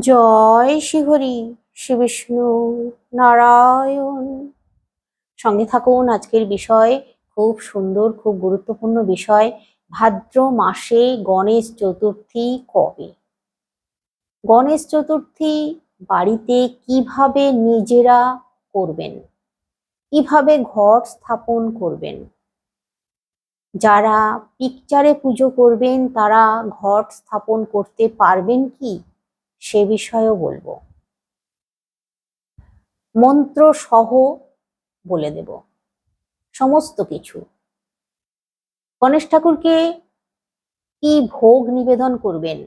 জয় শ্রীহরি শ্রী বিষ্ণু নারায়ণ। সঙ্গে থাকুন, আজকের বিষয় খুব সুন্দর, খুব গুরুত্বপূর্ণ বিষয়, ভাদ্র মাসে গণেশ চতুর্থী কবে? গণেশ চতুর্থী বাড়িতে কীভাবে নিজেরা করবেন? কীভাবে ঘট স্থাপন করবেন? যারা পিকচারে পুজো করবেন, তারা ঘট স্থাপন করতে পারবেন কি? সে বিষয়েও বলব। মন্ত্র সহ বলে দেব। সমস্ত কিছু। গণেশ ঠাকুরকে কি ভোগ নিবেদন করবেন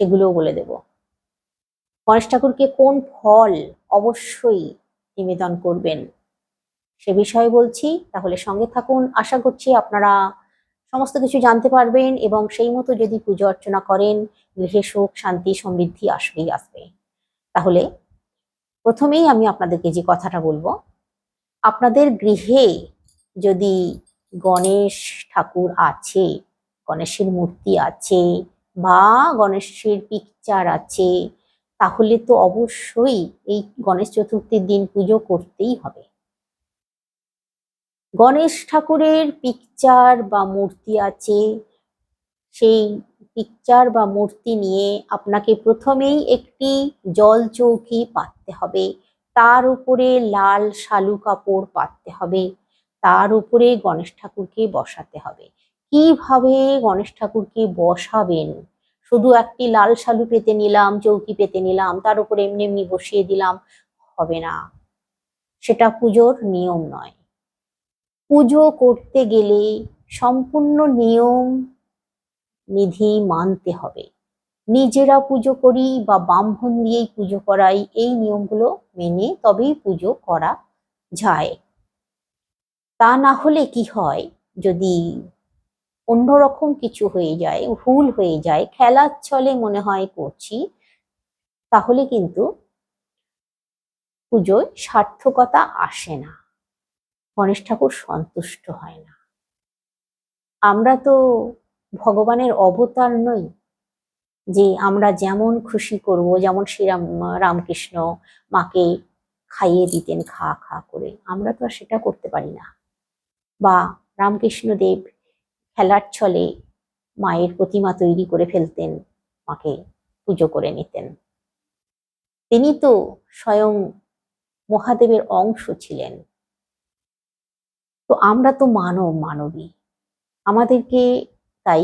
সেগুলোও বলে দেব। গণেশ ঠাকুরকে কোন ফল অবশ্যই নিবেদন করবেন সে বিষয়ে বলছি। তাহলে সঙ্গে থাকুন। আশা করছি আপনারা সমস্ত কিছু জানতে পারবেন এবং সেই মতো যদি পুজো অর্চনা করেন, গৃহে সুখ, শান্তি, সমৃদ্ধি আসবেই আসবে। তাহলে প্রথমেই আমি আপনাদেরকে যে কথাটা বলব, আপনাদের গৃহে যদি গণেশ ঠাকুর আছে, গণেশের মূর্তি আছে বা গণেশের পিকচার আছে, তাহলে তো অবশ্যই এই গণেশ চতুর্থীর দিন পুজো করতেই হবে। গণেশ ঠাকুরের পিকচার বা মূর্তি আছে। সেই পিকচার বা মূর্তি নিয়ে আপনাকে প্রথমেই একটি জল চৌকি পাততে হবে। তার উপরে লাল শালু কাপড় পাততে হবে। তার উপরে গণেশ ঠাকুরকে বসাতে হবে। কীভাবে গণেশ ঠাকুরকে বসাবেন? শুধু একটি লাল শালু পেতে নিলাম, চৌকি পেতে নিলাম, তার উপরে এমনি এমনি বসিয়ে দিলাম, হবে না। সেটা পুজোর নিয়ম নয়। পুজো করতে গেলে সম্পূর্ণ নিয়ম, নিধি মানতে হবে। নিজেরা পুজো করি বা ব্রাহ্মণ দিয়েই পুজো করাই, এই নিয়মগুলো মেনে তবেই পুজো করা যায়। তা না হলে কি হয়, যদি অন্যরকম কিছু হয়ে যায়, ভুল হয়ে যায়, খেলার ছলে মনে হয় করছি, তাহলে কিন্তু পুজোয় সার্থকতা আসে না। গণেশ ঠাকুর সন্তুষ্ট হয় না। আমরা তো ভগবানের অবতার নই যে আমরা যেমন খুশি করব, যেমন শ্রীরাম, রামকৃষ্ণ মাকে খাইয়ে দিতেন খা খা করে, আমরা তো আর সেটা করতে পারি না। বা রামকৃষ্ণ দেব খেলার ছলে মায়ের প্রতিমা তৈরি করে ফেলতেন, মাকে পুজো করে নিতেন। তিনি তো স্বয়ং মহাদেবের অংশ ছিলেন। তো আমরা তো মানব মানবী। আমাদেরকে তাই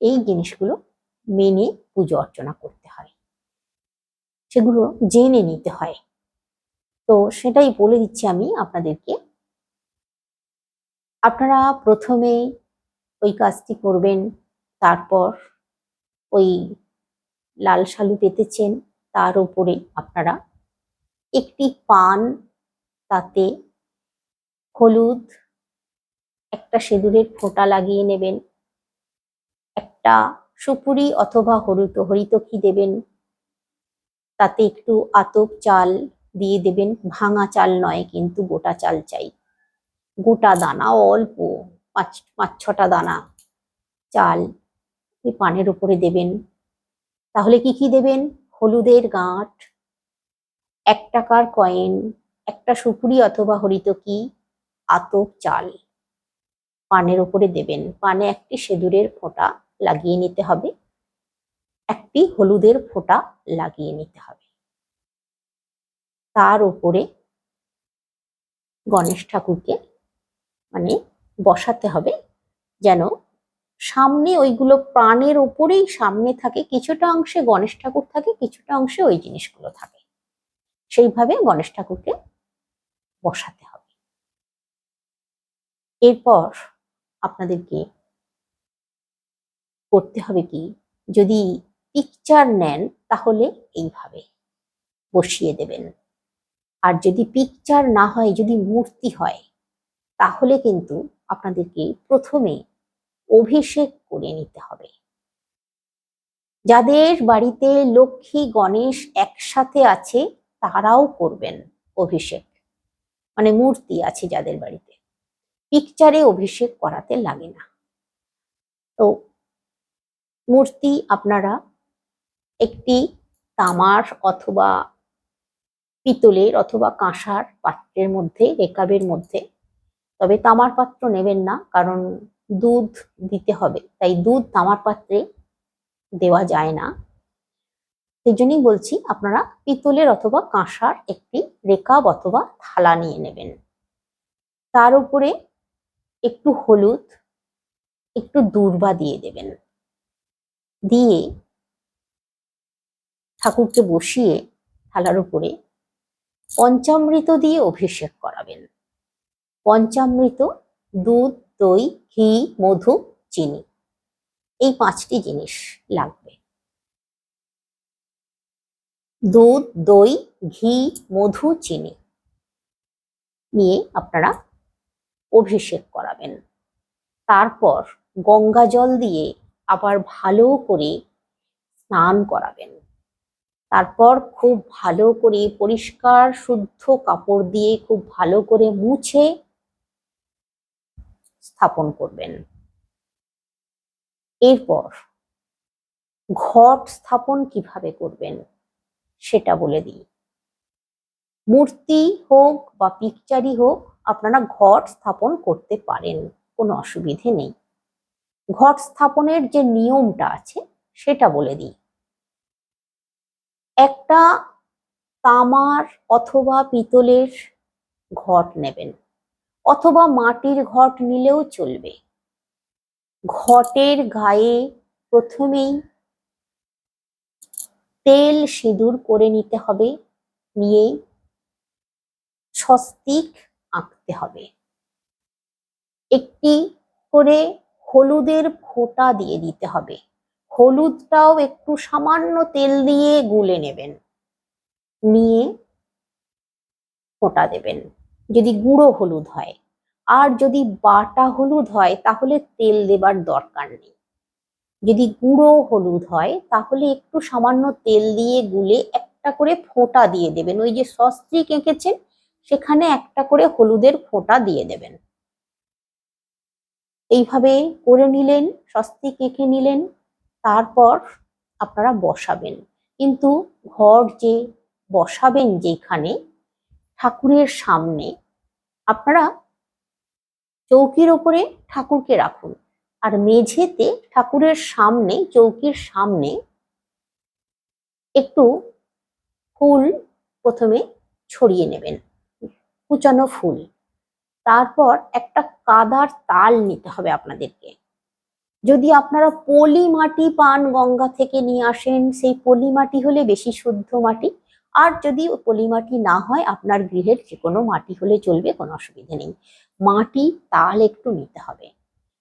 এই জিনিসগুলো মেনে, পুজো অর্চনা করতে হয়। সেগুলো জেনে নিতে হয়। তো সেটাই বলে দিচ্ছি আমি আপনাদেরকে। আপনারা প্রথমে ওই কাজটি করবেন, তারপর ওই লাল শালু পেতেছেন, তার উপরে আপনারা একটি পান তাতে হলুদ, একটা সিঁদুরের ফোঁটা লাগিয়ে নেবেন। একটা সুপুরি অথবা হরিত হরিতকি দেবেন। তাতে একটু আতপ চাল দিয়ে দেবেন। ভাঙা চাল নয়, কিন্তু গোটা চাল চাই। গোটা দানা, অল্প, পাঁচ পাঁচ, ছটা দানা চাল পানের উপরে দেবেন। তাহলে কি কি দেবেন? হলুদের গাঁট, এক টাকার কয়েন, একটা সুপুরি অথবা হরিতকি আতপ চাল পানের উপরে দেবেন। পানে একটি সেঁদুরের ফোঁটা লাগিয়ে নিতে হবে। একটি হলুদের ফোঁটা লাগিয়ে নিতে হবে। তার উপরে গণেশ ঠাকুরকে মানে বসাতে হবে যেন সামনে ওইগুলো প্রাণের উপরেই সামনে থাকে, কিছুটা অংশে গণেশ ঠাকুর থাকে, কিছুটা অংশে ওই জিনিসগুলো থাকে। সেইভাবে গণেশ ঠাকুরকে বসাতে হবে। এরপর আপনাদেরকে করতে হবে কি? যদি পিকচার নেন, তাহলে এইভাবে বসিয়ে দেবেন। আর যদি পিকচার না হয়, যদি মূর্তি হয়, তাহলে কিন্তু আপনাদেরকে প্রথমে অভিষেক করে নিতে হবে। যাদের বাড়িতে লক্ষ্মী, গণেশ একসাথে আছে, তারাও করবেন অভিষেক। মানে মূর্তি আছে যাদের বাড়িতে। পিকচারে অভিষেক করাতে লাগে না। তো মূর্তি আপনারা একটি তামার অথবা পিতলের অথবা কাঁসার পাত্রের মধ্যে, রেকাবের মধ্যে, তবে তামার পাত্র নেবেন না, কারণ দুধ দিতে হবে। তাই দুধ তামার পাত্রে দেওয়া যায় না। সেই জন্যই বলছি, আপনারা পিতলের অথবা কাঁসার একটি রেকাব অথবা থালা নিয়ে নেবেন। তার উপরে একটু হলুদ, একটু দূর্বা দিয়ে দেবেন। দিয়ে ঠাকুরকে বসিয়ে থালার উপরে পঞ্চামৃত দিয়ে অভিষেক করাবেন। পঞ্চামৃত, দুধ, দই, ঘি, মধু, চিনি, এই পাঁচটি জিনিস লাগবে। দুধ, দই, ঘি, মধু, চিনি নিয়ে আপনারা অভিষেক করাবেন। তারপর গঙ্গা জল দিয়ে আবার ভালো করে স্নান করাবেন। তারপর খুব ভালো করে পরিষ্কার, শুদ্ধ কাপড় দিয়ে খুব ভালো করে মুছে স্থাপন করবেন। এরপর ঘট স্থাপন কীভাবে করবেন সেটা বলে দিই। মূর্তি হোক বা পিকচারই হোক, আপনারা ঘট স্থাপন করতে পারেন, কোনো অসুবিধে নেই। ঘট স্থাপনের যে নিয়মটা আছে, সেটা বলে দিই। একটা তামার অথবা পিতলের ঘট নেবেন, অথবা মাটির ঘট নিলেও চলবে। ঘটের গায়ে প্রথমেই তেল সিঁদুর করে নিতে হবে নিয়ে স্বস্তিক আঁকতে হবে। একটি করে হলুদের ফোঁটা দিয়ে দিতে হবে। হলুদটাও একটু সামান্য তেল দিয়ে গুলে নেবেন। নিয়ে ফোঁটা দেবেন। যদি গুঁড়ো হলুদ হয়। আর যদি বাটা হলুদ হয়, তাহলে তেল দেবার দরকার নেই। যদি গুঁড়ো হলুদ হয়, তাহলে একটু সামান্য তেল দিয়ে গুলে একটা করে ফোঁটা দিয়ে দেবেন। ওই যে সস্ত্রিক এঁকেছেন সেখানে একটা করে হলুদের ফোঁটা দিয়ে দেবেন। এইভাবে করে নিলেন, স্বস্তিক এঁকে নিলেন, তারপর আপনারা বসাবেন। কিন্তু ঘর যে বসাবেন যেখানে ঠাকুরের সামনে, আপনারা চৌকির ওপরে ঠাকুরকে রাখুন। আর মেঝেতে ঠাকুরের সামনে, চৌকির সামনে একটু ফুল প্রথমে ছড়িয়ে নেবেন। কুচানো ফুল। তারপর একটা কাদার তাল নিতে হবে আপনাদেরকে। যদি আপনারা পলি মাটি পান গঙ্গা থেকে নিয়ে আসেন, সেই পলি মাটি হলে বেশি শুদ্ধ মাটি। আর যদি পলি মাটি না হয়, আপনার গৃহের যে কোনো মাটি হলে চলবে, কোনো অসুবিধে নেই। মাটি, তাল একটু নিতে হবে।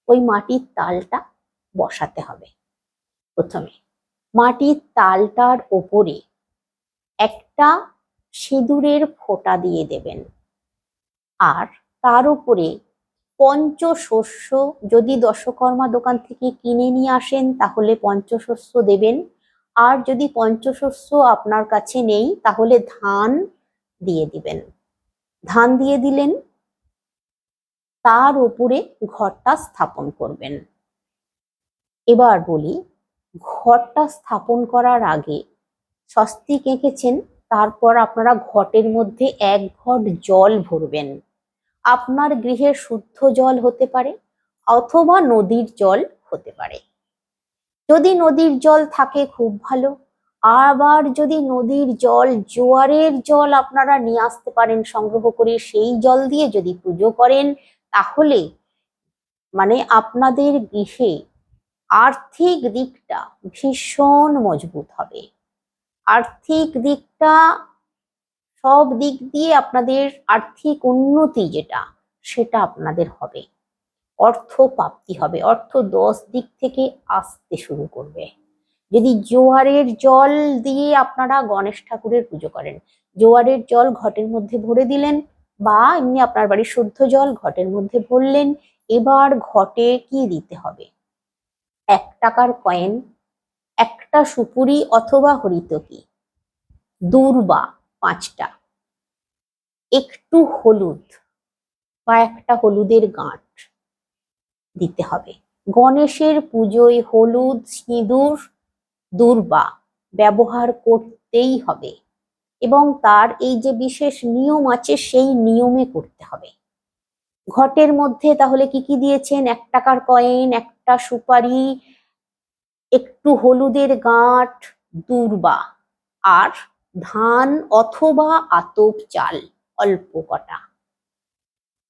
ওই মাটির তালটা বসাতে হবে প্রথমে। মাটির তালটার ওপরে একটা সিঁদুরের ফোঁটা দিয়ে দেবেন। আর তার উপরে পঞ্চশস্য যদি দশকর্মা দোকান থেকে কিনে নিয়ে আসেন, তাহলে পঞ্চশস্য দেবেন। আর যদি পঞ্চশস্য আপনার কাছে নেই, তাহলে ধান দিয়ে দিবেন। ধান দিয়ে দিলেন, তার উপরে ঘরটা স্থাপন করবেন। এবার বলি, ঘরটা স্থাপন করার আগে স্বস্তিক এঁকেছেন, তারপর আপনারা ঘটের মধ্যে এক ঘট জল ভরবেন। আপনার গৃহের শুদ্ধ জল হতে পারে অথবা নদীর জল হতে পারে। যদি নদীর জল থাকে খুব ভালো। আবার যদি নদীর জল, জোয়ারের জল আপনারা নিয়ে আসতে পারেন, সংগ্রহ করে সেই জল দিয়ে যদি পুজো করেন, তাহলে মানে আপনাদের গৃহে আর্থিক দিকটা ভীষণ মজবুত হবে। আর্থিক দিকটা সব দিক দিয়ে আপনাদের আর্থিক উন্নতি যেটা, সেটা আপনাদের হবে। অর্থ প্রাপ্তি হবে, অর্থ দশ দিক থেকে আসতে শুরু করবে। যদি জোয়ারের জল দিয়ে আপনারা গণেশ ঠাকুরের পুজো করেন, জোয়ারের জল ঘটের মধ্যে ভরে দিলেন বা এমনি আপনার বাড়ির শুদ্ধ জল ঘটের মধ্যে ভরলেন, এবার ঘটে কি দিতে হবে? এক টাকার কয়েন, একটা সুপুরি অথবা হরিতকি, দূর্বা। পাঁচটা। একটু হলুদ বা একটা হলুদের গাঁট দিতে হবে। গণেশের পুজোয় হলুদ, সিঁদুর, দুর্বা ব্যবহার করতেই হবে এবং তার এই যে বিশেষ নিয়ম আছে সেই নিয়মে করতে হবে। ঘটের মধ্যে তাহলে কি কি দিয়েছেন? এক টাকার কয়েন, একটা সুপারি, একটু হলুদের গাঁট, দূর্বা আর ধান অথবা আতপ চাল অল্প কটা।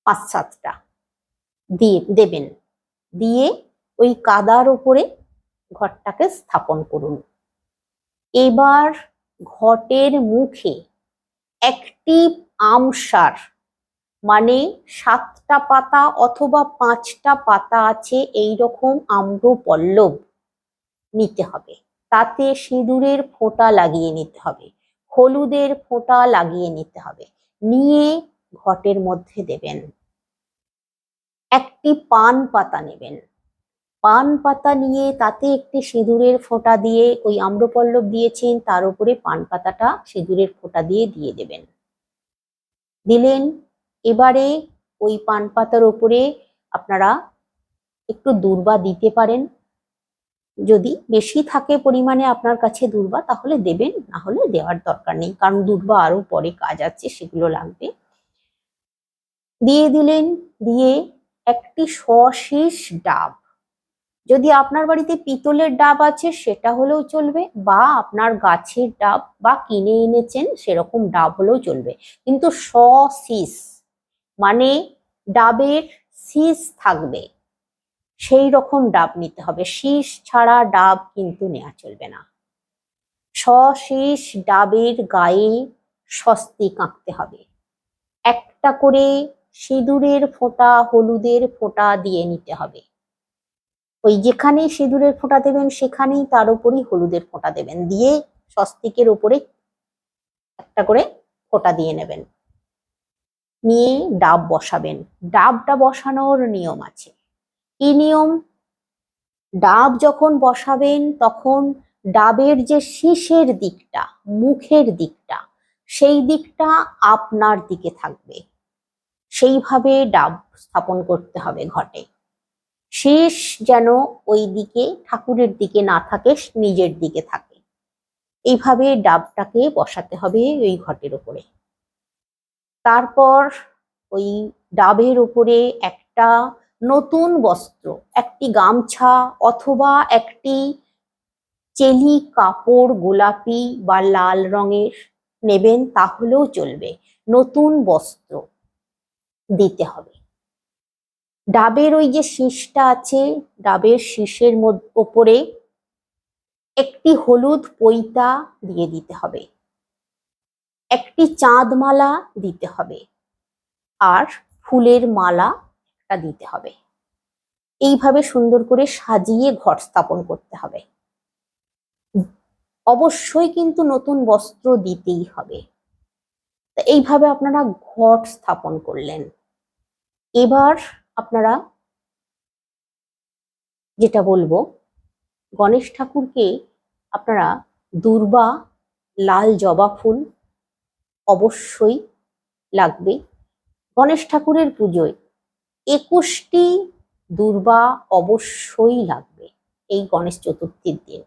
পাঁচ সাতটা। দিয়ে, দেবেন। দিয়ে ওই কাদার উপরে ঘরটাকে স্থাপন করুন। এবার ঘটের মুখে একটি আমসার মানে সাতটা পাতা অথবা পাঁচটা পাতা আছে এই রকম আম্র পল্লব নিতে হবে। তাতে সিঁদুরের ফোঁটা লাগিয়ে নিতে হবে। হলুদের ফোঁটা লাগিয়ে নিতে হবে। নিয়ে ঘটের মধ্যে দেবেন। একটি পান পাতা নেবেন। পান পাতা নিয়ে তাতে একটি সিঁদুরের ফোঁটা দিয়ে ওই আম্রপল্লব দিয়েছেন, তার উপরে পান পাতাটা সিঁদুরের ফোঁটা দিয়ে দিয়ে দেবেন। দিলেন, এবারে ওই পান পাতার উপরে আপনারা একটু দূর্বা দিতে পারেন। যদি বেশি থাকে পরিমাণে আপনার কাছে দূর্বা, তাহলে দেবেন, না হলে দেওয়ার দরকার নেই। কারণ দূর্বা আরও পরে কাজ আছে, সেগুলো লাগবে। দিয়ে দিলেন, দিয়ে একটি সশীষ ডাব। যদি আপনার বাড়িতে পিতলের ডাব আছে, সেটা হলেও চলবে, বা আপনার গাছের ডাব, বা কিনে এনেছেন, সেরকম ডাব হলেও চলবে। কিন্তু সশীষ মানে ডাবের শীষ থাকবে। সেই রকম ডাব নিতে হবে। শীষ ছাড়া ডাব কিন্তু নেওয়া চলবে না। সশীষ ডাবের গায়ে স্বস্তি আঁকতে হবে। একটা করে সিঁদুরের ফোঁটা হলুদের ফোঁটা দিয়ে নিতে হবে। ওই যেখানে সিঁদুরের ফোঁটা দেবেন, সেখানেই তার উপরই হলুদের ফোঁটা দেবেন। দিয়ে স্বস্তিকের উপরে একটা করে ফোঁটা দিয়ে নেবেন। নিয়ে ডাব বসাবেন। ডাবটা বসানোর নিয়ম আছে। কি নিয়ম? ডাব যখন বসাবেন, তখন ডাবের যে শীষের দিকটা, মুখের দিকটা, সেই দিকটা আপনার দিকে থাকবে। সেইভাবে ডাব স্থাপন করতে হবে ঘটে। শেষ যেন ওই দিকে, ঠাকুরের দিকে না থাকে, নিজের দিকে থাকে। এইভাবে ডাবটাকে বসাতে হবে ওই ঘটের উপরে। তারপর ওই ডাবের উপরে একটা নতুন বস্ত্র, একটি গামছা অথবা একটি চেলি কাপড় গোলাপি বা লাল রঙের নেবেন তাহলেও চলবে। নতুন বস্ত্র দিতে হবে। ডাবের ওই যে শীষটা আছে, ডাবের শীষের ওপরে একটি হলুদ পৈতা দিয়ে দিতে হবে। একটি চাঁদমালা দিতে হবে। আর ফুলের মালা দিতে হবে। এইভাবে সুন্দর করে সাজিয়ে ঘর স্থাপন করতে হবে। অবশ্যই কিন্তু নতুন বস্ত্র দিতেই হবে। এইভাবে আপনারা ঘট স্থাপন করলেন। এবার আপনারা যেটা বলব, গণেশ ঠাকুরকে আপনারা দুর্বা, লাল জবা ফুল অবশ্যই লাগবে। গণেশ ঠাকুরের পুজোয় একুশটি দুর্বা অবশ্যই লাগবে এই গণেশ চতুর্থীর দিন।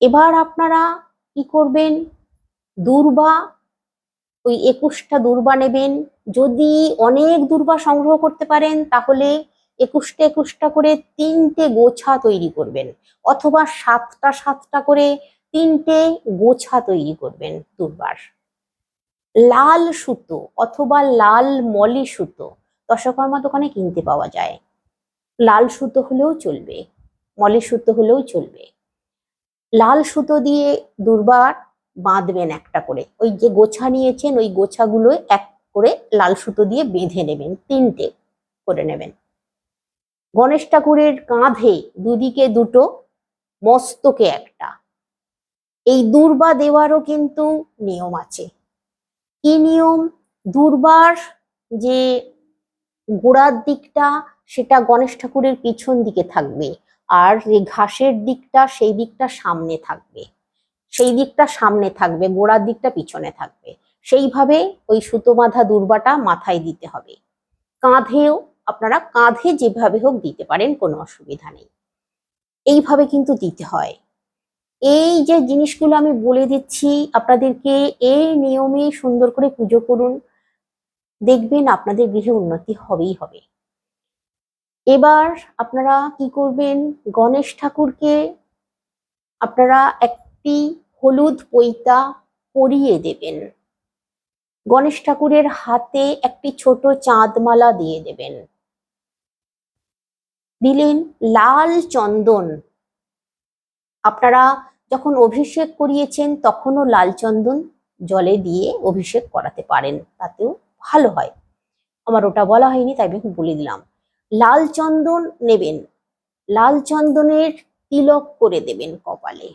এবার আপনারা কি করবেন? দুর্বা, ওই একুশটা দুর্বা নেবেন। যদি অনেক দুর্বা সংগ্রহ করতে পারেন, তাহলে একুশটা একুশটা করে তিনটে গোছা তৈরি করবেন। অথবা সাতটা সাতটা করে তিনটে গোছা তৈরি করবেন দুর্বার। লাল সুতো অথবা লাল মলি সুতো দশকর্মা দোকানে কিনতে পাওয়া যায়। লাল সুতো হলেও চলবে, মলি সুতো হলেও চলবে। লাল সুতো দিয়ে দুর্বার বাঁধবেন একটা করে, ওই যে গোছা নিয়েছেন ওই গোছাগুলো এক করে লাল সুতো দিয়ে বেঁধে নেবেন, তিনটে করে নেবেন। গণেশ ঠাকুরের কাঁধে দুদিকে দুটো, মস্তকে একটা। এই দুর্বা দেওয়ারও কিন্তু নিয়ম আছে। কি নিয়ম দুর্বার যে গোড়ার দিকটা, সেটা গণেশ ঠাকুরের পিছন দিকে থাকবে। আর যে ঘাসের দিকটা, সেই দিকটা সামনে থাকবে। সেই দিকটা সামনে থাকবে, গোড়ার দিকটা পিছনে থাকবে। সেইভাবে ওই সুতো বাঁধা দুর্বাটা মাথায় দিতে হবে। কাঁধেও আপনারা কাঁধে যেভাবে হোক দিতে পারেন, কোনো অসুবিধা নেই। এইভাবে কিন্তু দিতে হয়। এই যে জিনিসগুলো আমি বলে দিচ্ছি, আপনাদেরকে এই নিয়মে সুন্দর করে পুজো করুন। দেখবেন আপনাদের গৃহে উন্নতি হবেই হবে। এবার আপনারা কি করবেন? গণেশ ঠাকুরকে আপনারা একটি হলুদ পৈতা পরিয়ে দেবেন। গণেশ ঠাকুরের হাতে একটি ছোট চাঁদমালা দিয়ে দেবেন। দিলেন লাল চন্দন আপনারা যখন অভিষেক করিয়েছেন, তখনও লাল চন্দন জলে দিয়ে অভিষেক করাতে পারেন, তাতেও ভালো হয়। আমার ওটা বলা হয়নি, তাই আমি বলে দিলাম। লাল চন্দন নেবেন, লাল চন্দনের তিলক করে দেবেন কপালে।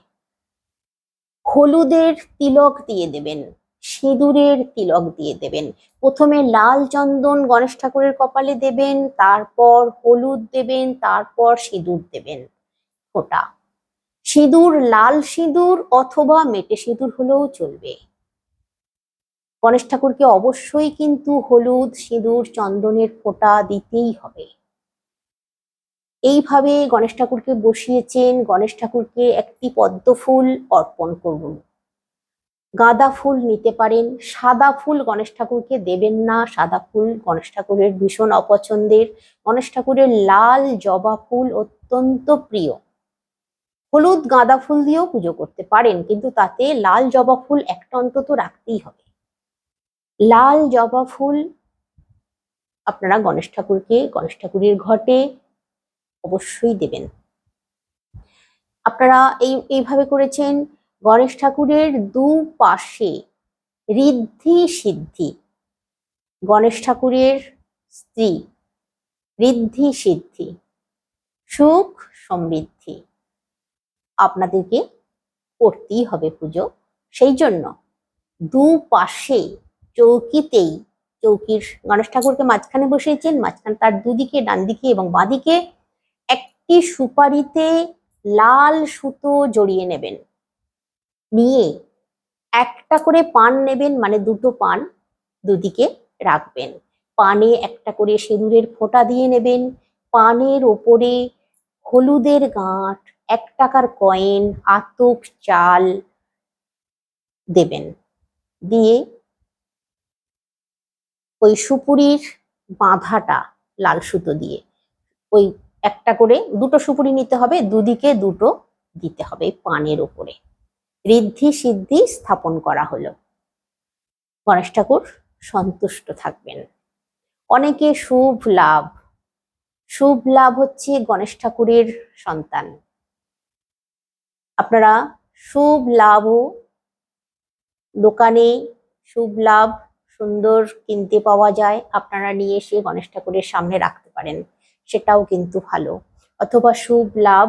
হলুদের তিলক দিয়ে দেবেন, সিঁদুরের তিলক দিয়ে দেবেন। প্রথমে লাল চন্দন গণেশ ঠাকুরের কপালে দেবেন, তারপর হলুদ দেবেন, তারপর সিঁদুর দেবেন ফোঁটা। সিঁদুর, লাল সিঁদুর অথবা মেটে সিঁদুর হলেও চলবে। গণেশ ঠাকুরকে অবশ্যই কিন্তু হলুদ সিঁদুর চন্দনের ফোঁটা দিতেই হবে। এইভাবে গণেশ ঠাকুরকে বসিয়েছেন, গণেশ ঠাকুরকে একটি পদ্ম ফুল অর্পণ করুন। গাঁদা ফুল নিতে পারেন, সাদা ফুল গণেশ ঠাকুরকে দেবেন না, সাদা ফুল গণেশ ঠাকুরের ভীষণ অপছন্দের। গণেশ ঠাকুরের লাল জবা ফুল অত্যন্ত প্রিয়। হলুদ গাঁদা ফুল দিয়েও পুজো করতে পারেন, কিন্তু তাতে লাল জবা ফুল একটা অন্তত রাখতেই হবে। লাল জবা ফুল আপনারা গণেশ ঠাকুরকে, গণেশ ঠাকুরের ঘটে অবশ্যই দেবেন। আপনারা এই, এইভাবে করেছেন, গণেশ ঠাকুরের দু পাশে ঋদ্ধি সিদ্ধি, গণেশ ঠাকুরের স্ত্রী, ঋদ্ধি সিদ্ধি, সুখ সমৃদ্ধি। আপনাদেরকে করতেই হবে পুজো। সেই জন্য দু পাশে চৌকিতেই, চৌকির গণেশ ঠাকুরকে মাঝখানে বসিয়েছেন, মাঝখানে তার দুদিকে ডান দিকে এবং বাঁদিকে একটি সুপারিতে লাল সুতো জড়িয়ে নেবেন। নিয়ে একটা করে পান নেবেন মানে দুটো পান দুদিকে রাখবেন। পানে একটা করে সিঁদুরের ফোঁটা দিয়ে নেবেন, পানের ওপরে হলুদের গাঁট এক টাকার কয়েন আতক, চাল দেবেন। দিয়ে ওই সুপুরির বাঁধাটা লাল সুতো দিয়ে, ওই একটা করে দুটো সুপুরি নিতে হবে, দুদিকে দুটো দিতে হবে পানের ওপরে। ঋদ্ধি সিদ্ধি স্থাপন করা হলো। গণেশ ঠাকুর সন্তুষ্ট থাকবেন। অনেকে শুভ লাভ শুভ লাভ হচ্ছে গণেশ ঠাকুরের সন্তান। আপনারা শুভ লাভও দোকানে শুভ লাভ সুন্দর কিনতে পাওয়া যায়, আপনারা নিয়ে এসে গণেশ ঠাকুরের সামনে রাখতে পারেন, সেটাও কিন্তু ভালো। অথবা শুভ লাভ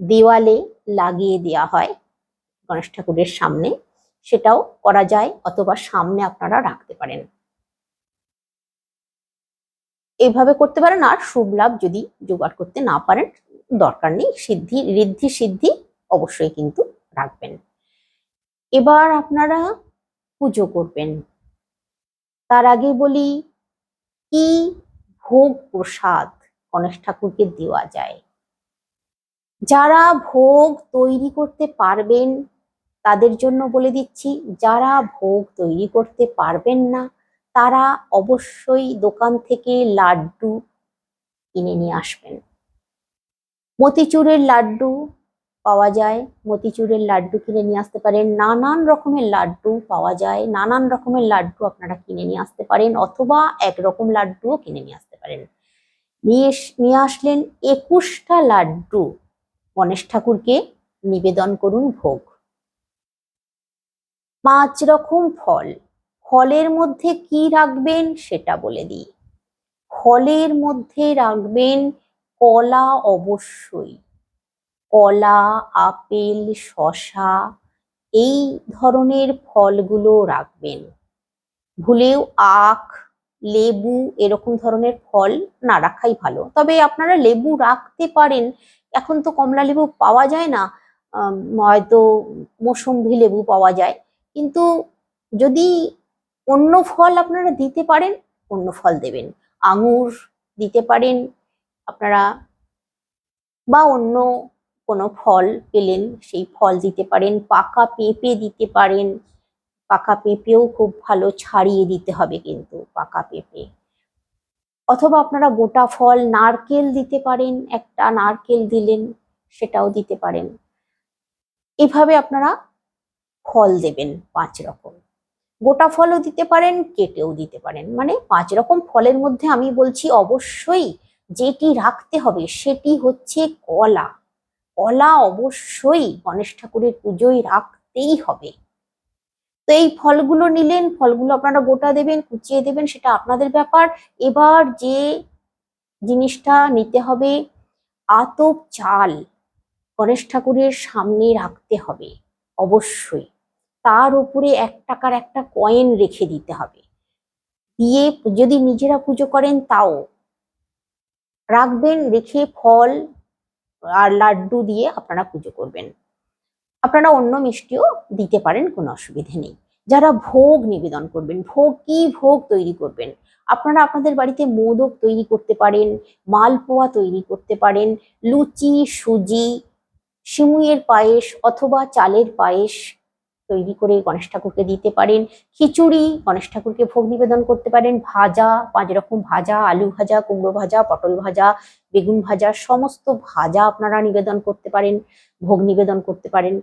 দেওয়ালে লাগিয়ে দেওয়া হয় গণেশ ঠাকুরের সামনে, সেটাও করা যায় অথবা সামনে আপনারা রাখতে পারেন। এইভাবে করতে পারেন আর শুভ লাভ যদি জোগাড় করতে না পারেন, দরকার নেই, সিদ্ধি, ঋদ্ধি সিদ্ধি অবশ্যই কিন্তু রাখবেন। এবার আপনারা পুজো করবেন। তার আগে বলি, কি ভোগ প্রসাদ গণেশ ঠাকুরকে দেওয়া যায়? যারা ভোগ তৈরি করতে পারবেন, তাদের জন্য বলে দিচ্ছি, যারা ভোগ তৈরি করতে পারবেন না, তারা অবশ্যই দোকান থেকে লাড্ডু কিনে নিয়ে আসবেন। মতিচুরের লাড্ডু পাওয়া যায়। মতিচুরের লাড্ডু কিনে নিয়ে আসতে পারেন। নানান রকমের লাড্ডু পাওয়া যায়। নানান রকমের লাড্ডু আপনারা কিনে নিয়ে আসতে পারেন অথবা একরকম লাড্ডুও কিনে নিয়ে আসতে পারেন। নিয়ে নিয়ে আসলেন একুশটা লাড্ডু। গণেশ ঠাকুরকে নিবেদন করুন ভোগ। পাঁচ রকম ফল। ফলের মধ্যে কি রাখবেন সেটা বলে দিই। ফলের মধ্যে রাখবেন কলা অবশ্যই। কলা, আপেল, শসা এই ধরনের ফলগুলো রাখবেন। ভুলেও আখ, লেবু এরকম ধরনের ফল না রাখাই ভালো। তবে আপনারা লেবু রাখতে পারেন। এখন তো কমলা লেবু পাওয়া যায় না। হয়তো মৌসুম্বি লেবু পাওয়া যায়। কিন্তু যদি অন্য ফল আপনারা দিতে পারেন, অন্য ফল দেবেন। আঙুর দিতে পারেন। আপনারা বা অন্য কোনো ফল পেলেন, সেই ফল দিতে পারেন, পাকা পেঁপে দিতে পারেন। পাকা পেঁপেও খুব ভালো ছাড়িয়ে দিতে হবে কিন্তু পাকা পেঁপে। অথবা আপনারা গোটা ফল নারকেল দিতে পারেন, একটা নারকেল দিলেন, সেটাও দিতে পারেন। এভাবে আপনারা ফল দেবেন পাঁচ রকম। গোটা ফলও দিতে পারেন, কেটেও দিতে পারেন। মানে পাঁচ রকম ফলের মধ্যে আমি বলছি অবশ্যই যেটি রাখতে হবে সেটি হচ্ছে কলা। কলা অবশ্যই গণেশ ঠাকুরের পুজোয় রাখতেই হবে। তো এই ফলগুলো নিলেন, ফলগুলো আপনারা গোটা দেবেন, কুচিয়ে দেবেন, সেটা আপনাদের ব্যাপার। এবার যে জিনিসটা নিতে হবে, আতপ চাল গণেশ ঠাকুরের সামনে রাখতে হবে, অবশ্যই। তার উপরে এক টাকার একটা কয়েন রেখে দিতে হবে। দিয়ে যদি নিজেরা পুজো করেন তাও। রাখবেন, রেখে ফল আর লাড্ডু দিয়ে আপনারা পুজো করবেন। আপনারা অন্য মিষ্টিও দিতে পারেন, কোনো অসুবিধে নেই। যারা ভোগ নিবেদন করবেন, ভোগ কি ভোগ তৈরি করবেন? আপনারা আপনাদের বাড়িতে মোদক তৈরি করতে পারেন, মালপোয়া তৈরি করতে পারেন, লুচি, সুজি সিমুইয়ের পায়েস অথবা চালের পায়েস তৈরি করে গণেশ ঠাকুরকে দিতে পারেন। খিচুড়ি, গণেশ ঠাকুরকে ভোগ নিবেদন করতে পারেন। ভাজা, পাঁচ রকম ভাজা, আলু ভাজা, কুমড়ো ভাজা, পটল ভাজা, বেগুন ভাজা, সমস্ত ভাজা আপনারা নিবেদন করতে পারেন, ভোগ নিবেদন করতে পারেন।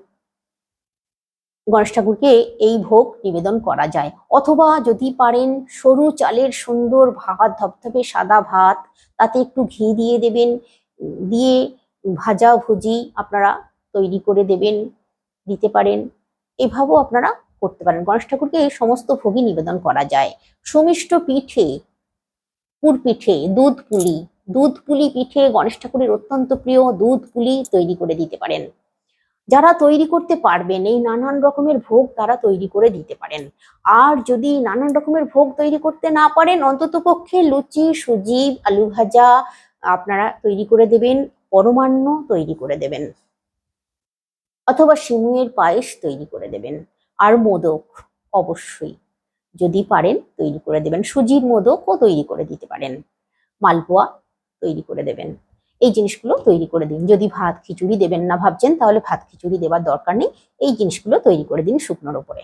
গণেশ ঠাকুরকে এই ভোগ নিবেদন করা যায়। অথবা যদি পারেন সরু চালের সুন্দর ভাত, ধপধপে সাদা ভাত, তাতে একটু ঘি দিয়ে দেবেন, দিয়ে ভাজা ভুজি আপনারা তৈরি করে দেবেন, দিতে পারেন। এভাবেও আপনারা করতে পারেন। গণেশ ঠাকুরকে এই সমস্ত ভোগই নিবেদন করা যায়। সুমিষ্ট পিঠে, পুর পিঠে, দুধ পুলি দুধ পুলি পিঠে গণেশ ঠাকুরের অত্যন্ত প্রিয় দুধ পুলি তৈরি করে দিতে পারেন। যারা তৈরি করতে পারবেন, এই নানান রকমের ভোগ তারা তৈরি করে দিতে পারেন। আর যদি নানান রকমের ভোগ তৈরি করতে না পারেন, অন্তত পক্ষে লুচি, সুজি আলু ভাজা আপনারা তৈরি করে দেবেন, পরমান্ন তৈরি করে দেবেন। অথবা সিমুয়ের পায়েস তৈরি করে দেবেন। আর মোদক অবশ্যই। যদি পারেন তৈরি করে দেবেন। সুজির মোদকও তৈরি করে দিতে পারেন। মালপোয়া তৈরি করে দেবেন। এই জিনিসগুলো তৈরি করে দিন। যদি ভাত খিচুড়ি দেবেন না ভাবছেন, তাহলে ভাত খিচুড়ি দেওয়ার দরকার নেই। এই জিনিসগুলো তৈরি করে দিন শুকনোর উপরে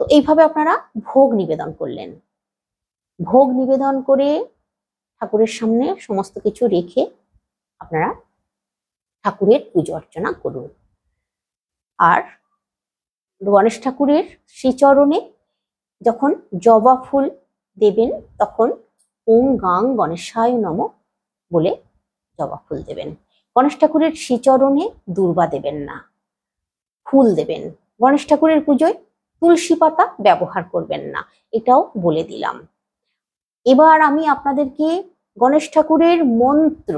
তো এইভাবে আপনারা ভোগ নিবেদন করলেন। ভোগ নিবেদন করে ঠাকুরের সামনে সমস্ত কিছু রেখে আপনারা ঠাকুরের পুজো অর্চনা করুন। আর গণেশ ঠাকুরের শ্রীচরণে যখন জবা ফুল দেবেন, তখন ওং গাং গণেশায় নম বলে জবা ফুল দেবেন। গণেশ ঠাকুরের শ্রীচরণে দুর্বা দেবেন না, ফুল দেবেন। গণেশ ঠাকুরের পুজোয় তুলসী পাতা ব্যবহার করবেন না, এটাও বলে দিলাম। এবার আমি আপনাদেরকে গণেশ ঠাকুরের মন্ত্র,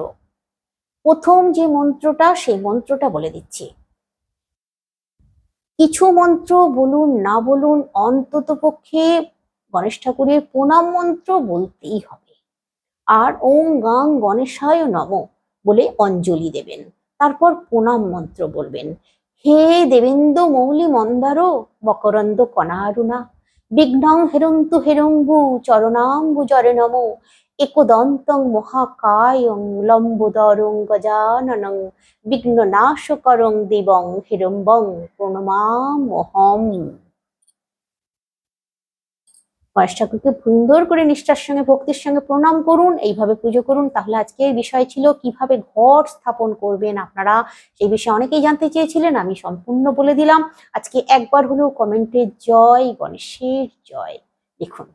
প্রথম যে মন্ত্রটা, সেই মন্ত্রটা বলে দিচ্ছি। কিছু মন্ত্র বলুন, না বলুন, অন্তত পক্ষে গণেশ ঠাকুরের প্রণাম মন্ত্র বলতেই হবে। আর ওম গাং গণেশায় নম বলে অঞ্জলি দেবেন। তারপর প্রণাম মন্ত্র বলবেন। হে দেবেন্দ্র মৌলি মন্দার মকরন্দ কণারুণা, বিঘ্নং হেরন্তু হেরম্বু চরণাম্বু জরে নম। একদন্তং মহাকায়ং লম্বোদরং গজাননং বিঘ্ন নাশকরং দেবং হিরম্বং প্রণমামহম। গণেশ ঠাকুরকে সুন্দর করে নিষ্ঠার সঙ্গে, ভক্তির সঙ্গে প্রণাম করুন, এইভাবে পুজো করুন। তাহলে আজকের বিষয় ছিল, কীভাবে ঘর স্থাপন করবেন আপনারা? সেই বিষয়ে অনেকেই জানতে চেয়েছিলেন, আমি সম্পূর্ণ বলে দিলাম। আজকে একবার হলেও কমেন্টে জয়, গণেশের জয়। লিখুন